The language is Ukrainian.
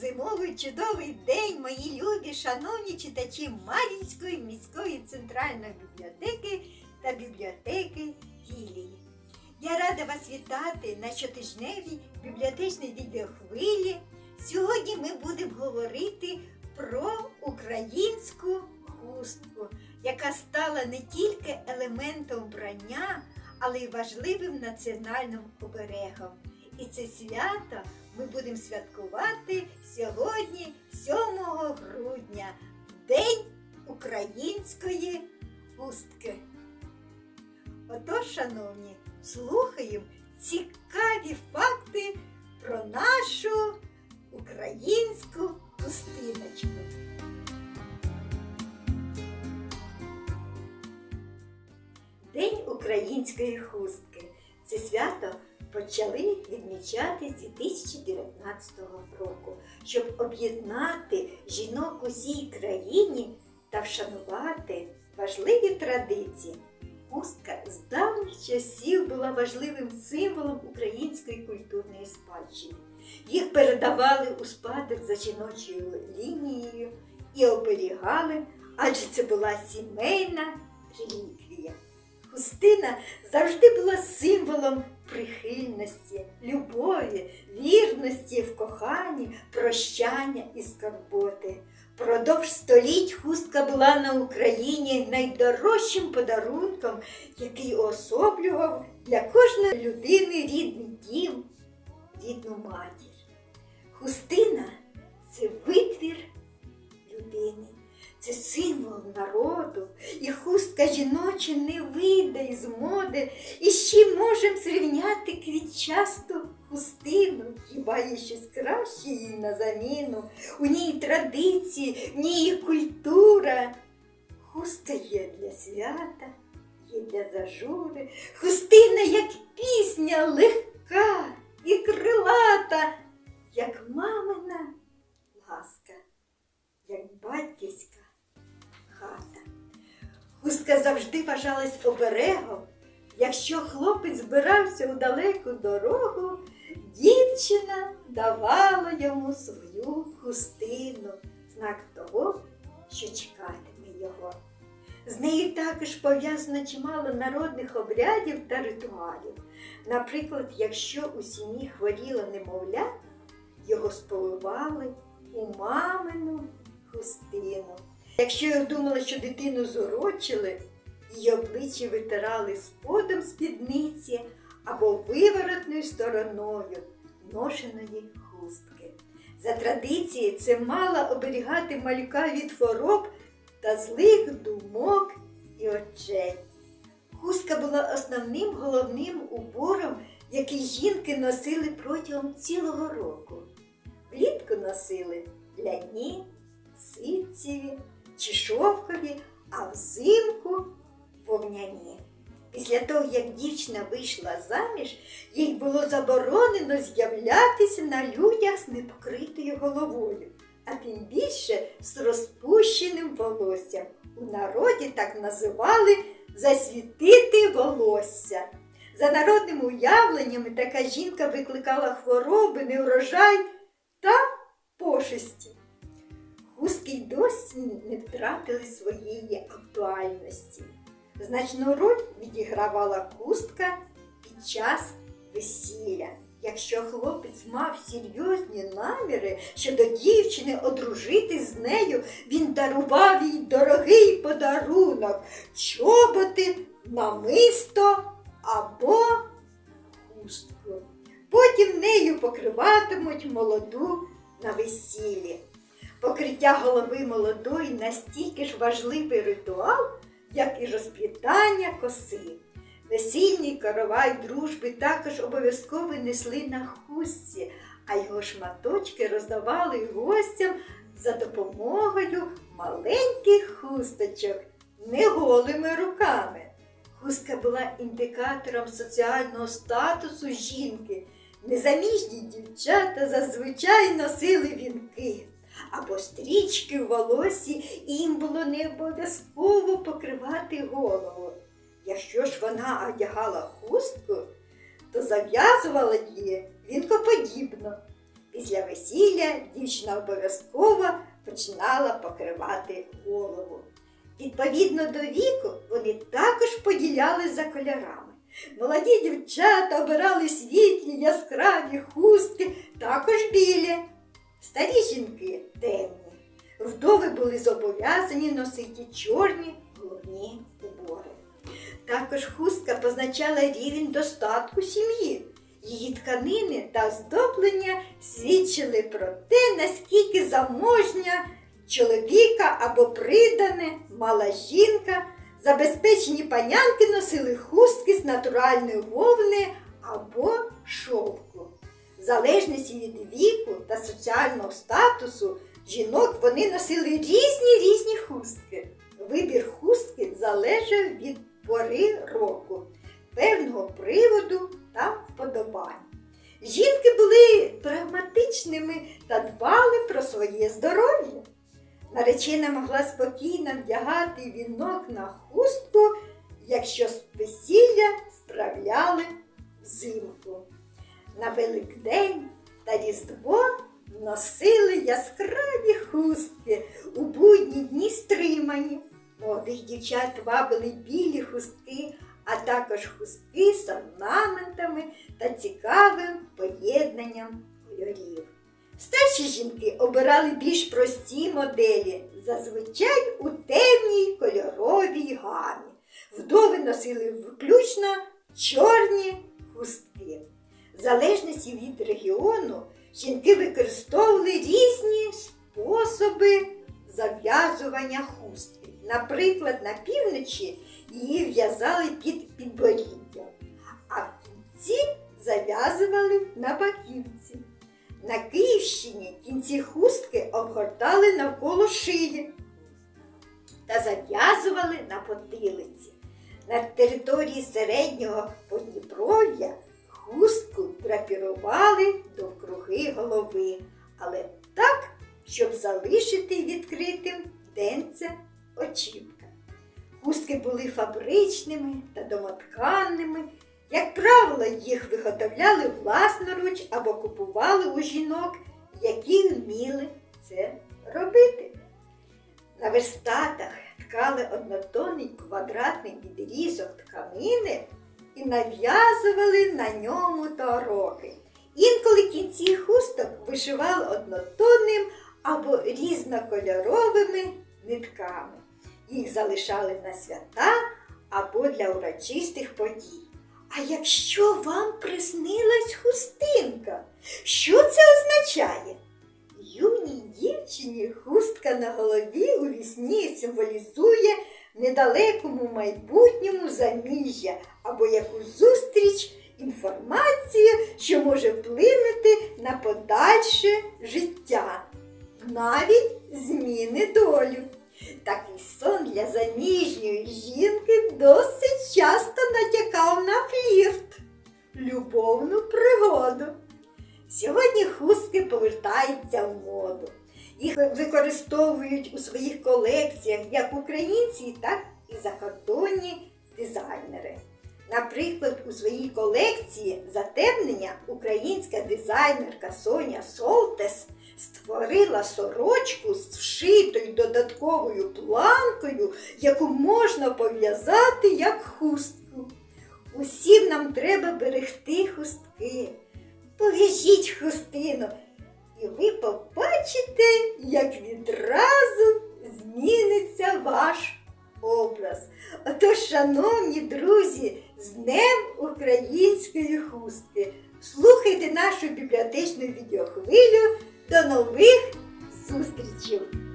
зимовий чудовий день, мої любі, шановні читачі Мар'їнської міської центральної бібліотеки та бібліотеки Філії. Я рада вас вітати на щотижневій бібліотечній відеохвилі. Сьогодні ми будемо говорити про українську хустку, яка стала не тільки елементом вбрання, але й важливим національним оберегом. І це свято ми будемо святкувати сьогодні, 7 грудня, День української хустки. Отож, шановні, слухаємо цікаві факти про нашу українську хустиночку. День української хустки. Це свято почали відмічати з 2019 року, щоб об'єднати жінок у всій країні та вшанувати важливі традиції. Хустка з давніх часів була важливим символом української культурної спадщини. Їх передавали у спадок за жіночою лінією і оберігали, адже це була сімейна реліквія. Хустина завжди була символом прихильності, любові, вірності в коханні, прощання і скорботи. Продовж століть хустка була на Україні найдорожчим подарунком, який уособлював для кожної людини рідний дім, рідну матір. Хустина це витвір людини. Це символ народу, і хустка жіноча не вийде із моди, і ще можемо зрівняти квітчасту хустину, хіба є щось краще їй на заміну. У ній традиції, в ній культура. Хустка є для свята, є для зажури. Хустина, як пісня, легка і крилата, як мамина ласка, як батьківська хата. Хустка завжди вважалась оберегом. Якщо хлопець збирався у далеку дорогу, дівчина давала йому свою хустину, знак того, що чекатиме його. З нею також пов'язано чимало народних обрядів та ритуалів. Наприклад, якщо у сім'ї хворіло немовля, його сповивали у мамину хустину. Якщо я думала, що дитину зорочили, її обличчя витирали сподом спідниці або виворотною стороною ношеної хустки. За традицією це мала оберігати малюка від хвороб та злих думок і очей. Хустка була основним головним убором, який жінки носили протягом цілого року. Влітку носили ляні, ситцеві чи шовкові, а взимку вовняні. Після того, як дівчина вийшла заміж, їй було заборонено з'являтися на людях з непокритою головою, а тим більше з розпущеним волоссям. У народі так називали засвітити волосся. За народними уявленнями така жінка викликала хвороби, неурожай та пошесті. Хустки й досі не втратили своєї актуальності. Значну роль відігравала хустка під час весілля. Якщо хлопець мав серйозні наміри щодо дівчини одружитись з нею, він дарував їй дорогий подарунок, чоботи, намисто або хустку. Потім нею покриватимуть молоду на весіллі. Покриття голови молодої настільки ж важливий ритуал, як і розплітання коси. Весільний каравай дружби також обов'язково несли на хустці, а його шматочки роздавали гостям за допомогою маленьких хусточок, не голими руками. Хустка була індикатором соціального статусу жінки. Незаміжні дівчата зазвичай носили вінки або стрічки в волосі, і їм було не обов'язково покривати голову. Якщо ж вона одягала хустку, то зав'язувала її вінкоподібно. Після весілля дівчина обов'язково починала покривати голову. Відповідно до віку вони також поділялись за кольорами. Молоді дівчата обирали світлі, яскраві хустки, також білі. Старі жінки темні. Вдови були зобов'язані носити чорні головні убори. Також хустка позначала рівень достатку сім'ї. Її тканини та оздоблення свідчили про те, наскільки заможня чоловіка або придане мала жінка. Забезпечені панянки носили хустки з натуральної вовни або шовку. Залежності від віку та соціального статусу жінок вони носили різні різні хустки. Вибір хустки залежав від пори року, певного приводу та вподобань. Жінки були прагматичними та дбали про своє здоров'я. Наречена могла спокійно вдягати вінок на хустку, якщо весілля справляли взимку. На Великдень та Різдво носили яскраві хустки, у будні дні стримані. Молодих дівчат вабили білі хустки, а також хустки з орнаментами та цікавим поєднанням кольорів. Старші жінки обирали більш прості моделі, зазвичай у темній кольоровій гамі. Вдови носили виключно чорні хустки. В залежності від регіону жінки використовували різні способи зав'язування хустки. Наприклад, на півночі її в'язали під підборіддя, а в кінці зав'язували на баківці. На Київщині кінці хустки обгортали навколо шиї та зав'язували на потилиці. На території середнього Подніпров'я хустку драпірували довкруги голови, але так, щоб залишити відкритим денце очіпка. Хустки були фабричними та домотканними. Як правило, їх виготовляли власноруч або купували у жінок, які вміли це робити. На верстатах ткали однотонний квадратний відрізок тканини і нав'язували на ньому тороки. Інколи кінці хусток вишивали однотонним або різнокольоровими нитками. Їх залишали на свята або для урочистих подій. А якщо вам приснилась хустинка, що це означає? Юній дівчині хустка на голові у вісні символізує недалекому майбутньому заміжжя або якусь зустріч, інформацію, що може вплинути на подальше життя, навіть зміни долю. Такий сон для заміжньої жінки досить часто натякав на флірт, любовну пригоду. Сьогодні хустки повертаються в моду. Їх використовують у своїх колекціях як українці, так і закордонні дизайнери. Наприклад, у своїй колекції затемнення українська дизайнерка Соня Солтес створила сорочку з вшитою додатковою планкою, яку можна пов'язати як хустку. Усім нам треба берегти хустки. Пов'яжіть хустину, і ви побачите, як відразу зміниться ваш образ. Отож, шановні друзі, з Днем української хустки. Слухайте нашу бібліотечну відеохвилю. До нових зустрічей!